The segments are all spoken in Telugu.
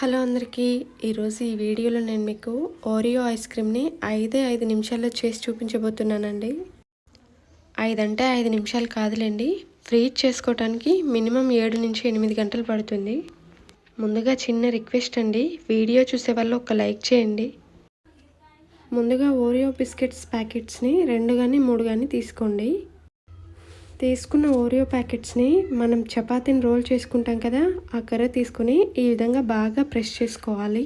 హలో అందరికీ ఈరోజు ఈ వీడియోలో నేను మీకు ఓరియో ఐస్ క్రీమ్ని ఐదే ఐదు నిమిషాల్లో చేసి చూపించబోతున్నానండి. ఐదంటే ఐదు నిమిషాలు కాదులేండి. ఫ్రీజ్ చేసుకోవడానికి మినిమం ఏడు నుంచి ఎనిమిది గంటలు పడుతుంది. ముందుగా చిన్న రిక్వెస్ట్ అండి వీడియో చూసే వాళ్ళు ఒక లైక్ చేయండి. ముందుగా ఓరియో బిస్కెట్స్ ప్యాకెట్స్ని రెండు కానీ మూడు కానీ తీసుకోండి. తీసుకున్న ఓరియో ప్యాకెట్స్ని మనం చపాతీని రోల్ చేసుకుంటాం కదా ఆ కర్ర తీసుకుని ఈ విధంగా బాగా ప్రెస్ చేసుకోవాలి.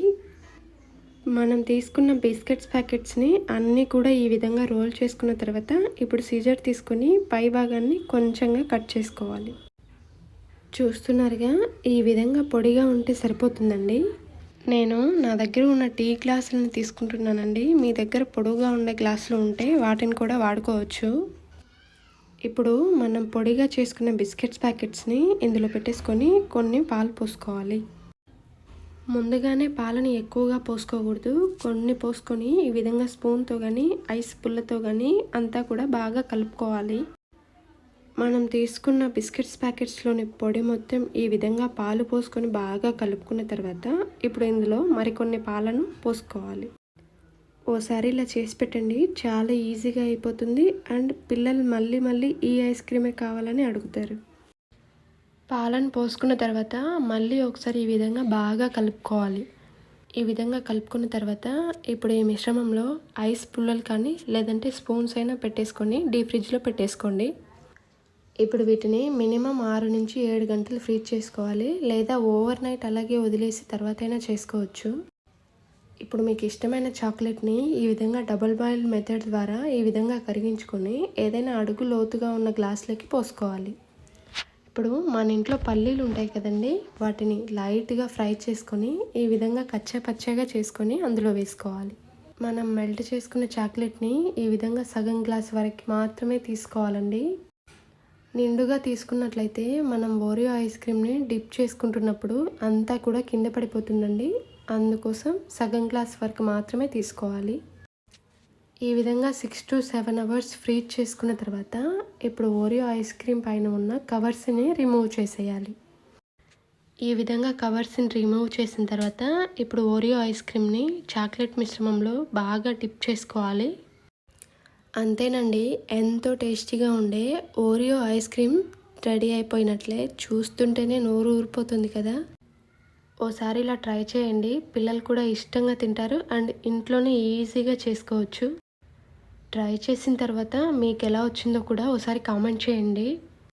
మనం తీసుకున్న బిస్కెట్స్ ప్యాకెట్స్ని అన్నీ కూడా ఈ విధంగా రోల్ చేసుకున్న తర్వాత ఇప్పుడు సీజర్ తీసుకుని పై భాగాన్ని కొంచెంగా కట్ చేసుకోవాలి. చూస్తున్నారుగా ఈ విధంగా పొడిగా ఉంటే సరిపోతుందండి. నేను నా దగ్గర ఉన్న టీ గ్లాసులను తీసుకుంటున్నానండి. మీ దగ్గర పొడుగా ఉండే గ్లాసులు ఉంటే వాటిని కూడా వాడుకోవచ్చు. ఇప్పుడు మనం పొడిగా చేసుకున్న బిస్కెట్స్ ప్యాకెట్స్ని ఇందులో పెట్టేసుకొని కొన్ని పాలు పోసుకోవాలి. ముందుగానే పాలని ఎక్కువగా పోసుకోకూడదు. కొన్ని పోసుకొని ఈ విధంగా స్పూన్తో కానీ ఐస్ పుల్లతో కానీ అంతా కూడా బాగా కలుపుకోవాలి. మనం తీసుకున్న బిస్కెట్స్ ప్యాకెట్స్లోని పొడి మొత్తం ఈ విధంగా పాలు పోసుకొని బాగా కలుపుకున్న తర్వాత ఇప్పుడు ఇందులో మరికొన్ని పాలను పోసుకోవాలి. ఓసారి ఇలా చేసి పెట్టండి. చాలా ఈజీగా అయిపోతుంది. అండ్ పిల్లలు మళ్ళీ మళ్ళీ ఈ ఐస్ క్రీమే కావాలని అడుగుతారు. పాలను పోసుకున్న తర్వాత మళ్ళీ ఒకసారి ఈ విధంగా బాగా కలుపుకోవాలి. ఈ విధంగా కలుపుకున్న తర్వాత ఇప్పుడు ఈ మిశ్రమంలో ఐస్ పుల్లలు కానీ లేదంటే స్పూన్స్ అయినా పెట్టేసుకొని డీప్ ఫ్రిడ్జ్లో పెట్టేసుకోండి. ఇప్పుడు వీటిని మినిమం ఆరు నుంచి ఏడు గంటలు ఫ్రీజ్ చేసుకోవాలి. లేదా ఓవర్ నైట్ అలాగే వదిలేసి తర్వాత అయినా చేసుకోవచ్చు. ఇప్పుడు మీకు ఇష్టమైన చాక్లెట్ని ఈ విధంగా డబల్ బాయిల్ మెథడ్ ద్వారా ఈ విధంగా కరిగించుకొని ఏదైనా అడుగు లోతుగా ఉన్న గ్లాసులకి పోసుకోవాలి. ఇప్పుడు మన ఇంట్లో పల్లీలు ఉంటాయి కదండి వాటిని లైట్గా ఫ్రై చేసుకొని ఈ విధంగా కచ్చా పచ్చగా చేసుకొని అందులో వేసుకోవాలి. మనం మెల్ట్ చేసుకున్న చాక్లెట్ని ఈ విధంగా సగం గ్లాస్ వరకు మాత్రమే తీసుకోవాలండి. నిండుగా తీసుకున్నట్లయితే మనం ఓరియో ఐస్ క్రీమ్ని డిప్ చేసుకుంటున్నప్పుడు అంతా కూడా కింద పడిపోతుందండి. అందుకోసం సగం గ్లాస్ వరకు మాత్రమే తీసుకోవాలి. ఈ విధంగా six to seven hours freeze చేసుకున్న తర్వాత ఇప్పుడు ఓరియో ఐస్ క్రీమ్ పైన ఉన్న కవర్స్ని రిమూవ్ చేసేయాలి. ఈ విధంగా కవర్స్ని రిమూవ్ చేసిన తర్వాత ఇప్పుడు ఓరియో ఐస్ క్రీమ్ని చాక్లెట్ మిశ్రమంలో బాగా డిప్ చేసుకోవాలి. అంతేనండి ఎంతో టేస్టీగా ఉండే ఓరియో ఐస్ క్రీమ్ రెడీ అయిపోయినట్లే చూస్తుంటేనే నోరు ఊరిపోతుంది కదా. ఓసారి ఇలా ట్రై చేయండి. పిల్లలు కూడా ఇష్టంగా తింటారు. అండ్ ఇంట్లోనే ఈజీగా చేసుకోవచ్చు. ట్రై చేసిన తర్వాత మీకు ఎలా వచ్చిందో కూడా ఒకసారి కామెంట్ చేయండి.